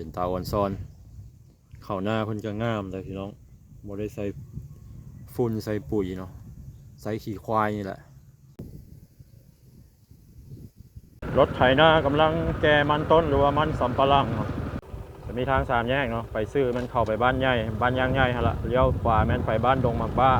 เป็นตาอ่อนซอนเข้าหน้าเพิ่นก็งามเลยพี่น้องบ่ได้ใส่ฝุ่นใส่ปุ๋ยเนาะใส่ขี้ควายนี่แหละ รถไถนากำลังแกมันต้นหรือว่ามันสำปะหลังจะมีทางสามแยกเนาะไปซื้อมันเข้าไปบ้านใหญ่บ้านยางใหญ่ฮะละเลี้ยวขวาแม่นไปบ้านดงมักบ้า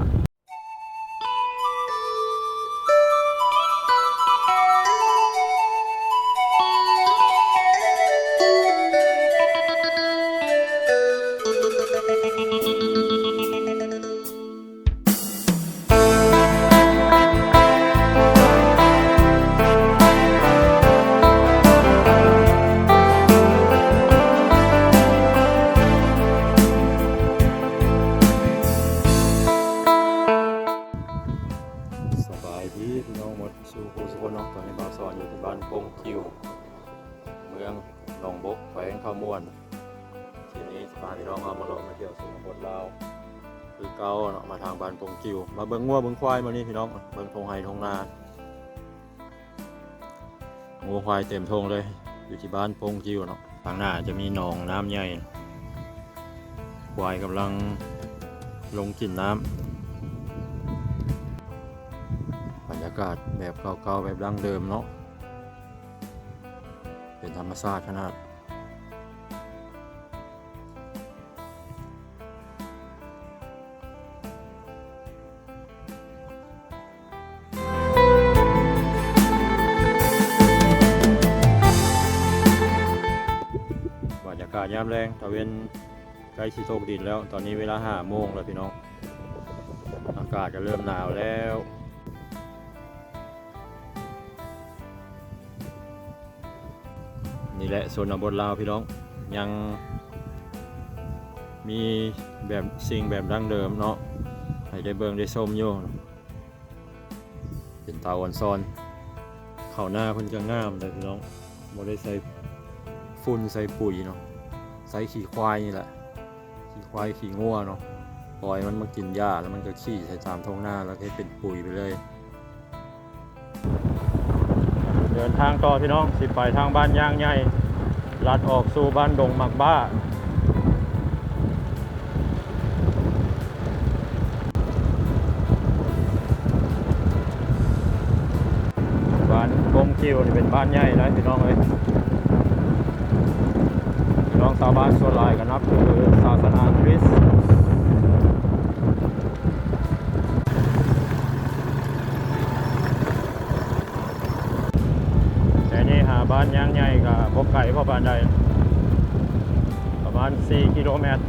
พี่น้องหมดสู่ผู้สุขเนาะตอนนี้บาวสอนอยู่ที่บ้านปงคิว เมืองหนองบกแขวงข้าวม่วนทีนี้พาพี่น้องเอามาลองมาเที่ยวสู่บทลาวคือเก่าเนาะมาทางบ้านปงคิว มาเบิ่งงัวเบิ่งควายมานี่พี่น้องเบิ่งทงไฮทงนางัวควายเต็มทงเลย อยู่ที่บ้านปงคิวเนาะทางหน้าจะมีหนองน้ำใหญ่ควายกำลังลงกินน้ำากาศแบบเก่าๆแบบดั้งเดิมเนาะ เป็นธรรมชาติขนาดบรรยากาศยามแรงตะเวนใกล้สิโตกดินแล้ว ตอนนี้เวลาห้าโมงแล้วพี่น้อง อากาศจะเริ่มหนาวแล้ว นี่แหละโซนบนลาวพี่น้องยังมีแบบสิ่งแบบดั้งเดิมเนาะให้ได้เบิ่งได้ชมอยู่เป็นเตาอ่อนซอนเข้าหน้าเพิ่นก็งามเลยพี่น้องบ่ได้ใส่ฝุ่นใส่ปุ๋ยเนาะใส่ขี้ควายนี่แหละขี้ควายขี้งัวเนาะปล่อยมันมากินหญ้าแล้วมันก็ขี้ใส่ตามท้องหน้าแล้วให้เป็นปุ๋ยไปเลย ดินทางต่อพี่น้องสิไปทางบ้านย่างใหญ่ลัดออกสู่บ้านดงหมักบ้า บ้านกงคิวนี่เป็นบ้านใหญ่นะพี่น้องเลยพี่น้องชาวบ้านส่วนหลายก็นับถือศาสนาคริสต์นี่หา บ้านย่างใหญ่กับบกไก่พ่อบ้านใดประมาณ 4 กิโลเมตร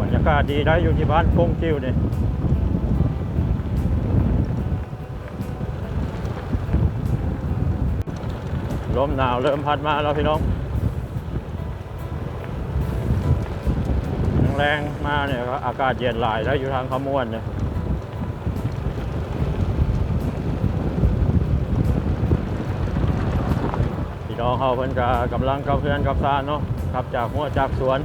บรรยากาศดีได้อยู่ที่บ้านพงคิวเนี่ยลมหนาวเริ่มพัดมาแล้วพี่น้องแรงมาเนี่ยก็อากาศเย็นหลายแล้วอยู่ทางขมวนเนี่ย พี่น้องเขาเพิ่นก็กำลังกับเพื่อนกับซานเนาะขับจากหัวจากสวน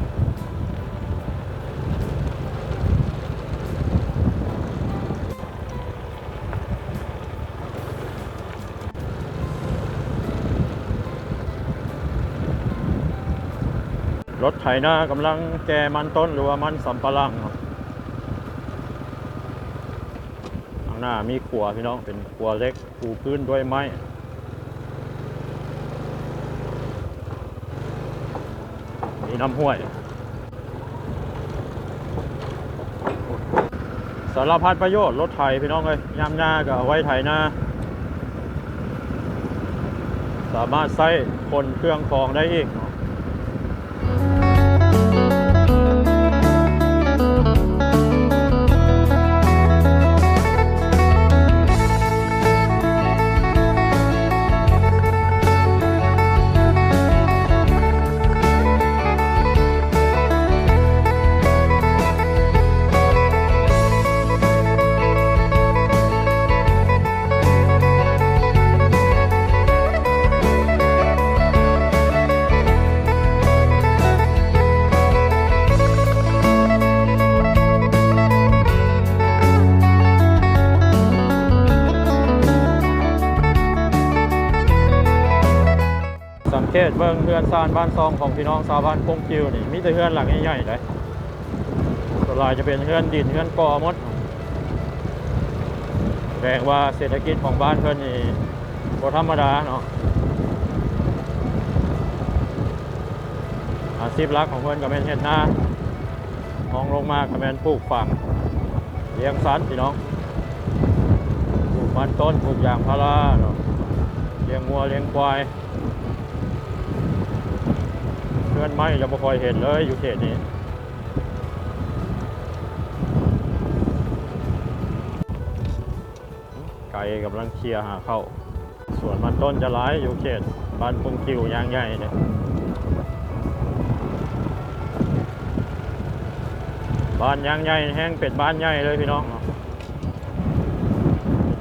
รถไถนากำลังแกมันต้นหรือว่ามันสำปะหลังข้างหน้ามีขัวพี่น้องเป็นขัวเล็กปูพื้นด้วยไม้ มีน้ำห้วยสารพัดประโยชน์รถไถพี่น้องเลยยามหน้าก็เอาไว้ไถนาสามารถใช้คนเครื่องของได้อีกเนาะ เบิ่งเฮือนซานบ้านซองของพี่น้องชาวบ้านพงจิวนี่มีแต่เฮือนหลังใหญ่ๆเลยส่วนหลายจะเป็นเฮือนดินเฮือนกอมดแสดงว่าเศรษฐกิจของบ้านเพิ่อนนี่บ่ธรรมดาเนาะอาชีพหลักของเพิ่อนก็เป็นเฮ็ดนามองลงมาก็เป็นปลูกฝังเลี้ยงสัตว์พี่น้องปลูกมันต้นปลูกยางพาราเนาะเลี้ยงวัวเลี้ยงควาย เพื่อนไม่จะไม่ค่อยเห็นเลยอยู่เขตนี้ไก่กำลังเคลียร์หาเข้าสวนมันต้นจะร้ายอยู่เขตบ้านพงคิวยางใหญ่เนี่ยบ้านยางใหญ่แห้งเป็ดบ้านใหญ่เลยพี่น้องเนาะ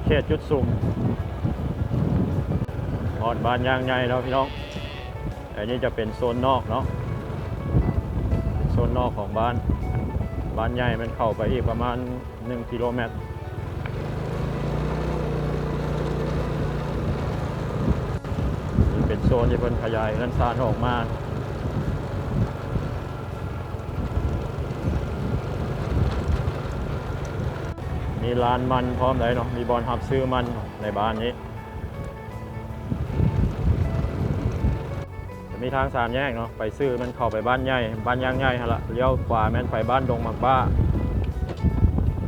เขตจุดสุ่มออดบ้านยางใหญ่แล้วพี่น้อง อันนี้จะเป็นโซนนอกเนาะโซนนอกของบ้าน บ้านใหญ่มันเข้าไปอีกประมาณ 1 กิโลเมตรนี่เป็นโซนที่เพิ่นขยายเงินซานออกมามีลานมันพร้อมเลยเนาะมีบอลหับซื้อมันในบ้านนี้ ทางสามแยกเนาะไปซื้อมันเข้าไปบ้านใหญ่บ้านย่างใหญ่ฮะละเลี้ยวขวาแม่นไปบ้านดงมักบ้า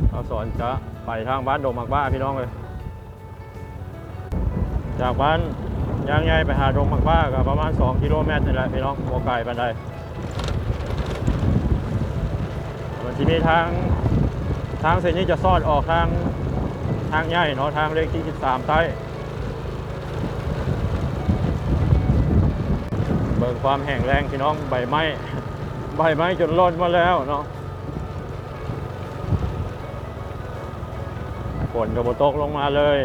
เราสอนจะไปทางบ้านดงมักบ้าพี่น้องเลย จากบ้านย่างใหญ่ไปหาดงมักบ้าก็ประมาณ 2 กิโลเมตรนี่แหละพี่น้องโมไกลปานใดมันจะมีทางทางเส้นนี้จะซอดออกทางทางใหญ่เนาะทางเลขที่ 13 ใต้ เบิ่ง ความแห้งแรงพี่น้องใบไม้ใบไม้จนร่นมาแล้วเนาะฝนกับบตกลงมาเลย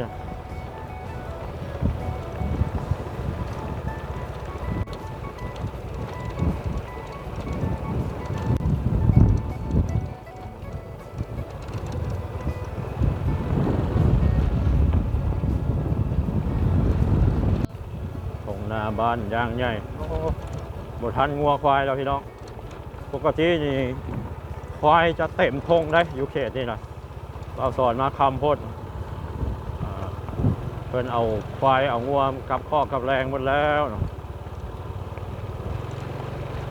บ้านย่างใหญ่โบทันงัวควายแล้วพี่น้อง ปกตินี่ควายจะเต็มทงได้อยู่เขตนี่นะเราสอนมาคำพดเพิ่นเอาควายเอางัวกับข้อกับแรงหมดแล้ว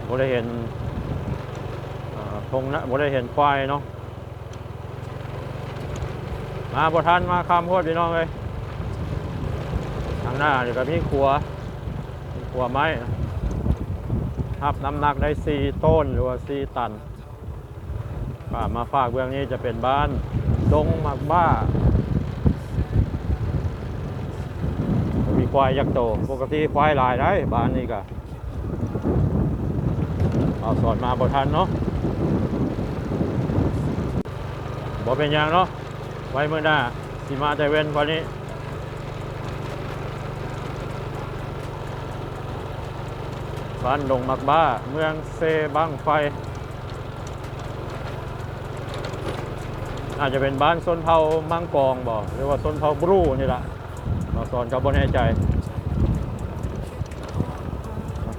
บ่ได้เห็นทงนะบ่ได้เห็นควายเนาะมาบ่ทันมาคำพดพี่น้องเลยทางหน้าเดี๋ยวก็มีครัว หัวไม้ทับน้ำหนักได้ 4 ต้นหรือว่า 4 ตันป่ามาฝากเบื้องนี้จะเป็นบ้านดงหมักบ้า มีควายยักษ์โต ปกติควายหลายได้บ้านนี้ก็เอาสอนมาบ่ทันเนาะบ่เป็นหยังเนาะ ไว้เมื่อหน้าสิมาแต่เว้นวันนี้ บ้านดงมักบ้า เมืองเซบังไฟ อาจจะเป็นบ้านส้นเผามังกองบ่หรือว่าส้นเผาบรูนี่ละเราสอนกับบนแน่ใจ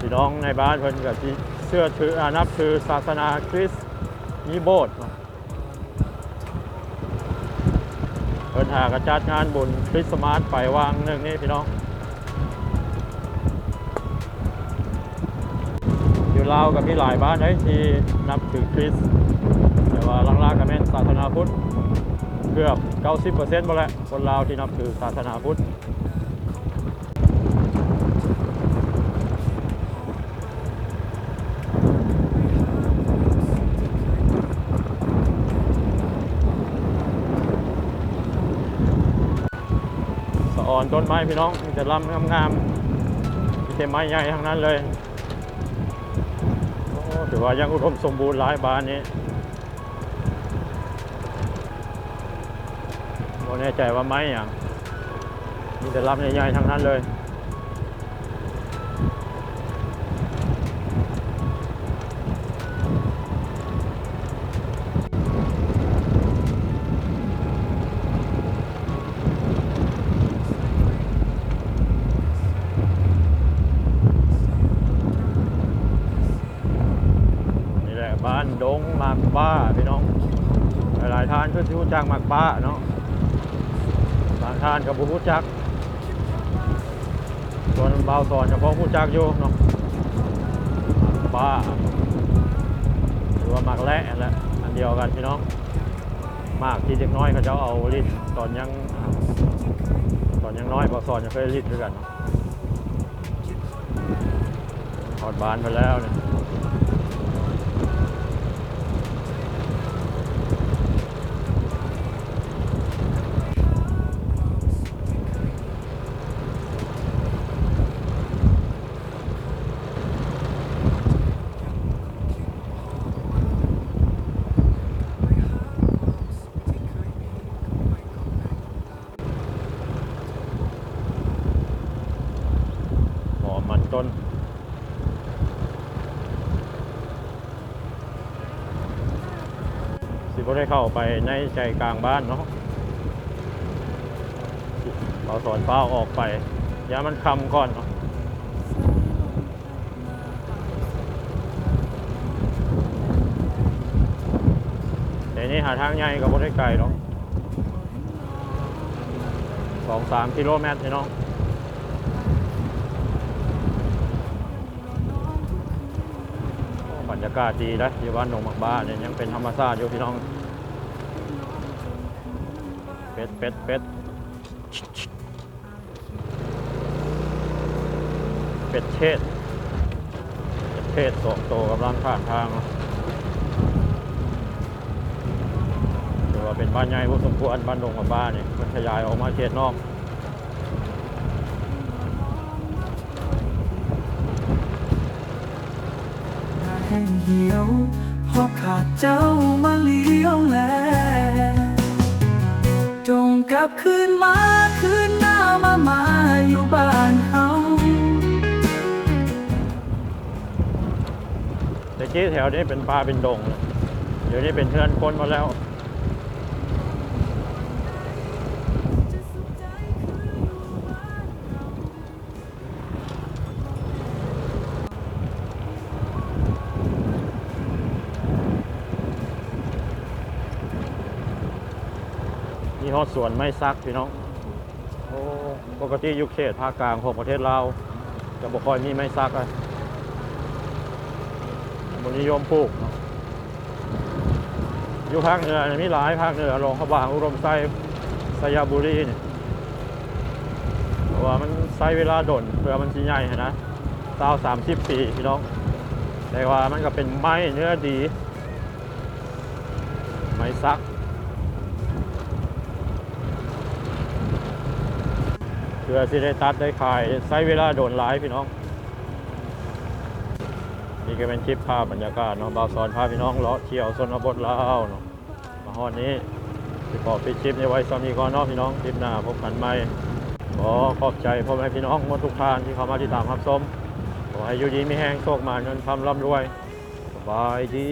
พี่น้องในบ้านเพิ่นกับที่เชื่อถืออานับถือศาสนาคริสต์มีโบสถ์เนาะเพิ่นหากระจัดงานบุญคริสต์มาสไปวางหนึ่งนี่พี่น้อง ลาวก็มีหลายบ้านได้ที่นับถือคริสต์แต่ว่าลังๆก็เป็นศาสนาพุทธเกือบ 90%หมดแล้วคนลาวที่นับถือศาสนาพุทธสะออนต้นไม้พี่น้องมีแต่ลำงามๆมีแต่ไม้ใหญ่ทั้งนั้นเลย ถือว่ายังอุดมสมบูรณ์หลายบ้านนี้ผมแน่ใจว่าไม้อย่างมีแต่ลำใหญ่ๆทั้งนั้นเลย ป้าพี่น้อง หลายๆท่านคือที่รู้จักหมักป้าเนาะบางท่านกับบุรู้จักส่วนเบาสอนเฉพาะรู้จักอยู่เนาะป้าหรือว่าหมักแร่แหละอันเดียวกันพี่น้องมากที่เด็กน้อยเขาจะเอาลิ้นตอนยังตอนยังน้อยเบาสอนจะเคยลิ้นด้วยกันเนาะถอดบานไปแล้วเนี่ย ได้เข้าไปในใจกลางบ้านเนาะเราสอนเป้าออกไปอย่ามันคำก่อนเนาะเดี๋ยวนี้หาทางใหญ่ก็บ่ได้ไกลเนาะสองสามกิโลเมตรพี่น้องบรรยากาศดีนะอยู่บ้านหนองหมักบ้านเนี่ยยังเป็นธรรมชาติอยู่พี่น้อง เป็ดเป็ดเป็ดเป็ดเทศเป็ดเทศสองโตวกำลังผ่านทางถือว่าเป็นบ้านใหญ่พอสมควรบ้านหนองหมักบ้านนี่มันขยายออกมาเขตนอกแห้งเหี่ยวพราะขาดเจ้ามาเลี้ยวแล้ว จงกลับคืนมาคืนหน้ามามาอยู่บ้านเฮาแต่กี้แถวนี้เป็นป่าเป็นดง เดี๋ยวนี้เป็นเทือนคนหมาแล้ว ฮอดสวนไม่ซักพี่น้องโอ้ปกติยุคเขตภาคกลางของประเทศลาวจะบ่ค่อยมีไม้ซักอะบนิยมปลูกเนาะอยู่ภาคเหนือนี่มีหลายภาคเหนือรองขบางอุดมไซสยาบุรีเนี่เพราะว่ามันใช้เวลาดนเพื่อมันสิใหญ่หั้นนะเศร้าสามสิบปีพี่น้อง แต่ว่ามันก็เป็นไม้เนื้อดี ไม้ซัก พื่อสิได้ตัดได้ขายใช้เวลาโดนหลายพี่น้อง นี่ก็เป็นคลิปภาพบรรยากาศเนาะบาวสอนพาพี่น้องเลาะเที่ยวชนบทลาวเนาะมาฮอดนี้สิขอปิดคลิปนี้ไว้สามีก่อนเนาะพี่น้องคลิปหน้าพบกันใหม่ขอขอบใจพ่อแม่พี่น้องหมดทุกท่านที่เข้ามาติดตามรับชมขอให้อยู่ดีมีแห้งโชคมาเงินคำร่ำรวยสบายดี